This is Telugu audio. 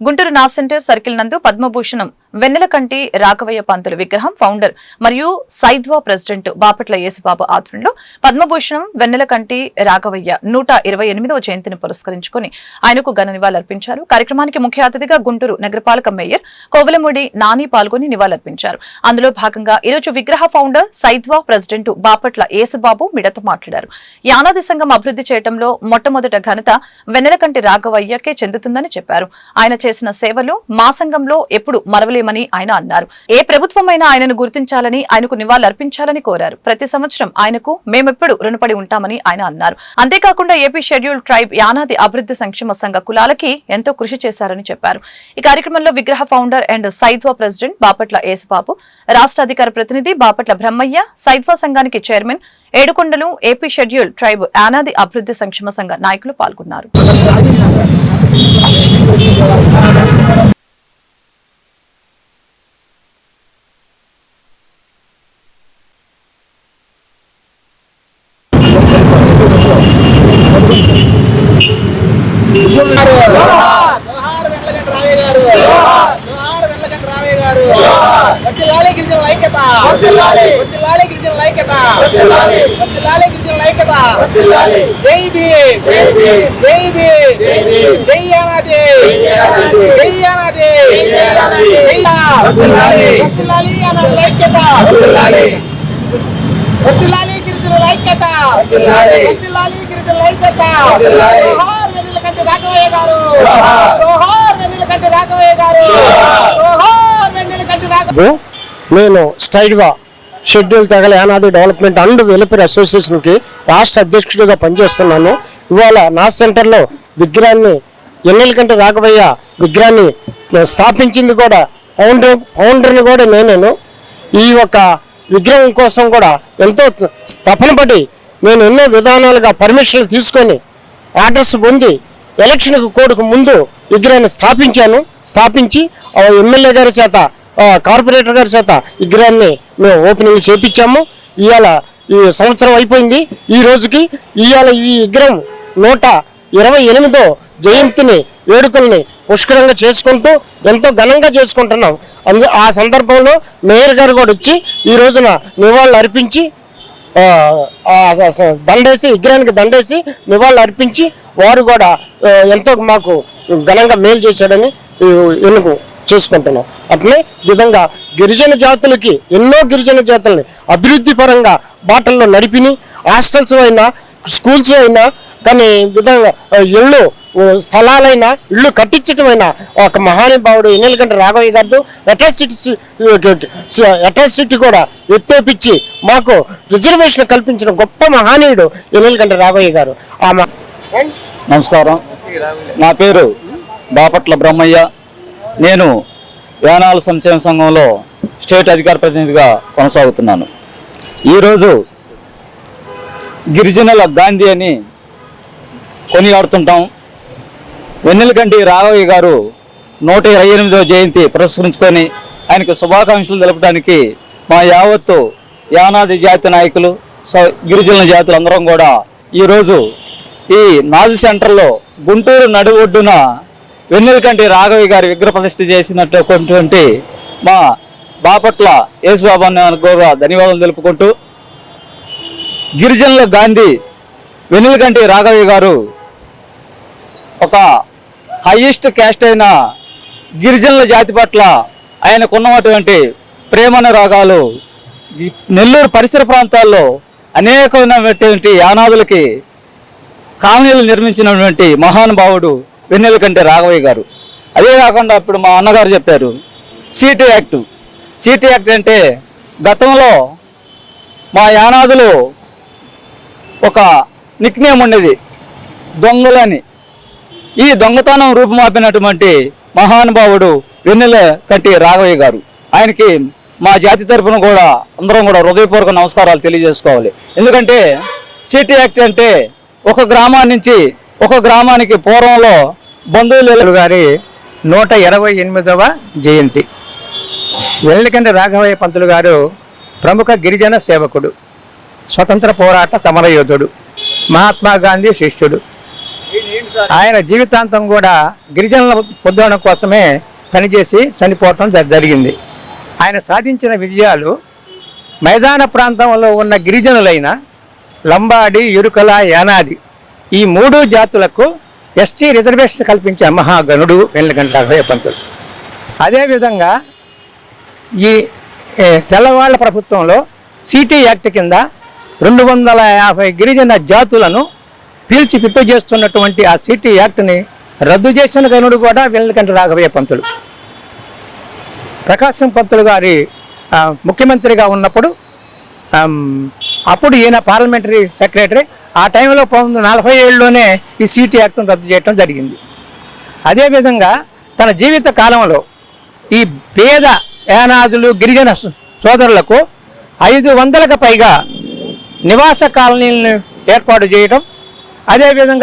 గుంటూరు నా సెంటర్ సర్కిల్ నందు పద్మభూషణం వెన్నెలకంటి రాఘవయ్య పంతులు విగ్రహం ఫౌండర్ మరియు సైద్వా ప్రెసిడెంట్ బాపట్ల యేసుబాబు ఆధ్వర్యంలో పద్మభూషణం వెన్నెలకంటి రాఘవయ్య నూట ఇరవై ఎనిమిదవ జయంతిని పురస్కరించుకుని ఆయనకు ఘన నివాళులర్పించారు. కార్యక్రమానికి ముఖ్య అతిథిగా గుంటూరు నగరపాలక మేయర్ కోవలమూడి నాని పాల్గొని నివాళులర్పించారు. అందులో భాగంగా ఈరోజు విగ్రహ ఫౌండర్ సైద్వా ప్రెసిడెంట్ బాపట్ల యేసుబాబు మిడతో మాట్లాడారు. యానాది సంఘం అభివృద్ధి చేయడంలో మొట్టమొదట ఘనత వెన్నెలకంటి రాఘవయ్యకే చెందుతుందని చెప్పారు. ఆయన చేసిన సేవలు మా సంఘంలో ఎప్పుడు మరవలేమని ఆయన అన్నారు. ఏ ప్రభుత్వమైనా ఆయనను గుర్తించాలని ఆయనకు నివాళులర్పించాలని కోరారు. ప్రతి సంవత్సరం ఆయనకు మేమెప్పుడు రుణపడి ఉంటామని ఆయన అన్నారు. అంతేకాకుండా ఏపీ షెడ్యూల్ ట్రైబ్ యానాది అభివృద్ధి సంక్షేమ సంఘ కులాలకి ఎంతో కృషి చేశారని చెప్పారు. ఈ కార్యక్రమంలో విగ్రహ founder and Saidwa president Bapatla Yesubabu రాష్ట్ర అధికార ప్రతినిధి బాపట్ల బ్రహ్మయ్య సైద్వా సంఘానికి chairman Yedukondalu AP schedule tribe Yanadi అభివృద్ధి సంక్షేమ సంఘ నాయకులు పాల్గొన్నారు. なるほど。వడ్డిలాలి గిరిజన ఐక్యత వడ్డిలాలి గిరిజన ఐక్యత వడ్డిలాలి గిరిజన ఐక్యత జై భీమ్ జై భీమ్ జై యానాది జై యానాది వడ్డిలాలి యానాది ఐక్యత వడ్డిలాలి గిరిజన ఐక్యత వడ్డిలాలి గిరిజన ఐక్యత జోహార్ వెన్నెలకంటి రాఘవయ్య గారు జోహార్ వెన్నెలకంటి రాఘవయ్య గారు జోహార్ వెన్నెలకంటి రాఘ బాబు నేను స్ట్రైట్గా షెడ్యూల్ తెగల యానాది డెవలప్మెంట్ అండ్ వెల్ఫేర్ అసోసియేషన్కి రాష్ట్ర అధ్యక్షుడిగా పనిచేస్తున్నాను. ఇవాళ నా సెంటర్లో విగ్రహాన్ని ఎన్నెల కంటే రాఘవయ్య విగ్రహాన్ని స్థాపించింది కూడా ఫౌండర్ ఫౌండర్ని కూడా నేనేను ఈ యొక్క విగ్రహం కోసం కూడా ఎంతో తపన పడి నేను ఎన్నో విధానాలుగా పర్మిషన్లు తీసుకొని ఆర్డర్స్ పొంది ఎలక్షన్కు కోడుకు ముందు విగ్రహాన్ని స్థాపించాను. స్థాపించి ఆ ఎమ్మెల్యే గారి చేత కార్పొరేటర్ గారి చేత విగ్రహాన్ని మేము ఓపెనింగ్ చేపించాము. ఇవాళ ఈ సంవత్సరం అయిపోయింది. ఈ రోజుకి ఇవాళ ఈ విగ్రహం నూట ఇరవై ఎనిమిదో జయంతిని వేడుకల్ని పుష్కరంగా చేసుకుంటూ ఎంతో ఘనంగా చేసుకుంటున్నాం. అందు ఆ సందర్భంలో మేయర్ గారు కూడా వచ్చి ఈ రోజున నివాళులు అర్పించి దండేసి విగ్రహానికి దండేసి నివాళులు అర్పించి వారు కూడా ఎంతో మాకు ఘనంగా మేలు చేశాడని ఎందుకు చేసుకుంటున్నాం. అట్లే విధంగా గిరిజన జాతులకి ఎన్నో గిరిజన జాతులని అభివృద్ధి పరంగా బాటల్లో నడిపిని హాస్టల్స్ అయినా స్కూల్స్ అయినా కానీ విధంగా ఇళ్ళు స్థలాలైనా ఇళ్ళు కట్టించటమైన ఒక మహానుభావుడు ఎన్నెలకంటే రాఘవయ్య గారితో అట్రాసిటీ అట్రాసిటీ కూడా ఎత్తేపించి మాకు రిజర్వేషన్ కల్పించిన గొప్ప మహానీయుడు ఎన్నెలకంటే రాఘవయ్య గారు. ఆ నమస్కారం. నా పేరు బాపట్ల బ్రహ్మయ్య. నేను యానాల సంక్షేమ సంఘంలో స్టేట్ అధికార ప్రతినిధిగా కొనసాగుతున్నాను. ఈరోజు గిరిజనుల గాంధీ అని కొనియాడుతుంటాం. వెన్నెలకంటి రాఘవయ్య గారు నూట ఇరవై ఎనిమిదవ జయంతి పురస్కరించుకొని ఆయనకు శుభాకాంక్షలు తెలపడానికి మా యావత్తు యానాది జాతి నాయకులు స- గిరిజనుల జాతులు అందరం కూడా ఈరోజు ఈ నాది సెంటర్లో గుంటూరు నడు ఒడ్డున వెన్నెలకంటి రాఘవి గారి విగ్రహ ప్రతిష్ఠ చేసినటువంటి మా బాపట్ల యేసుబాబు అన్న కూడా ధన్యవాదాలు తెలుపుకుంటూ గిరిజనుల గాంధీ వెన్నెలకంటి రాఘవి గారు ఒక హైయెస్ట్ క్యాస్ట్ అయిన గిరిజనుల జాతి పట్ల ఆయనకున్నటువంటి ప్రేమన రాగాలు నెల్లూరు పరిసర ప్రాంతాల్లో అనేకమైనటువంటి యానాదులకి కాలనీలు నిర్మించినటువంటి మహానుభావుడు వెన్నెల కంటే రాఘవయ్య గారు. అదే కాకుండా ఇప్పుడు మా అన్నగారు చెప్పారు సీటీ యాక్ట్. సీటీ యాక్ట్ అంటే గతంలో మా యానాదులు ఒక నిక్నేమ్ ఉండేది దొంగలని. ఈ దొంగతనం రూపుమాపినటువంటి మహానుభావుడు వెన్నెల కంటి రాఘవయ్య గారు. ఆయనకి మా జాతి తరపున కూడా అందరం కూడా హృదయపూర్వక నమస్కారాలు తెలియజేసుకోవాలి. ఎందుకంటే సిటీ యాక్ట్ అంటే ఒక గ్రామాన్ని నుంచి ఒక గ్రామానికి పూర్వంలో బంధువులు గారి నూట ఇరవై ఎనిమిదవ జయంతి. వెల్లకంటి రాఘవయ్య పంతులు గారు ప్రముఖ గిరిజన సేవకుడు స్వతంత్ర పోరాట సమరయోధుడు మహాత్మా గాంధీ శిష్యుడు. ఆయన జీవితాంతం కూడా గిరిజనుల పొందడం కోసమే పనిచేసి చనిపోవటం జ- జరిగింది. ఆయన సాధించిన విజయాలు మైదాన ప్రాంతంలో ఉన్న గిరిజనులైన లంబాడి ఎరుకల యానాది ఈ మూడు జాతులకు ఎస్టీ రిజర్వేషన్ కల్పించే మహాగణుడు వెల్లగంట పంతులు అదేవిధంగా ఈ తెల్లవాళ్ళ ప్రభుత్వంలో సిటీ యాక్ట్ కింద రెండు వందల యాభై గిరిజన జాతులను పీల్చి పిప్పి చేస్తున్నటువంటి ఆ సిటీ యాక్ట్ని రద్దు చేసిన గనుడు కూడా వెల్లకంట రాఘవయ్య పంతులు. ప్రకాశం పంతులు గారి ముఖ్యమంత్రిగా ఉన్నప్పుడు అప్పుడు ఈయన పార్లమెంటరీ సెక్రటరీ ఆ టైంలో పంతొమ్మిది నలభై ఏడులోనే ఈ సీటీ యాక్ట్ను రద్దు చేయడం జరిగింది. అదేవిధంగా తన జీవిత కాలంలో ఈ పేద యానాదులు గిరిజన సో- సోదరులకు ఐదు వందలకు పైగా నివాస కాలనీలను ఏర్పాటు చేయడం అదేవిధంగా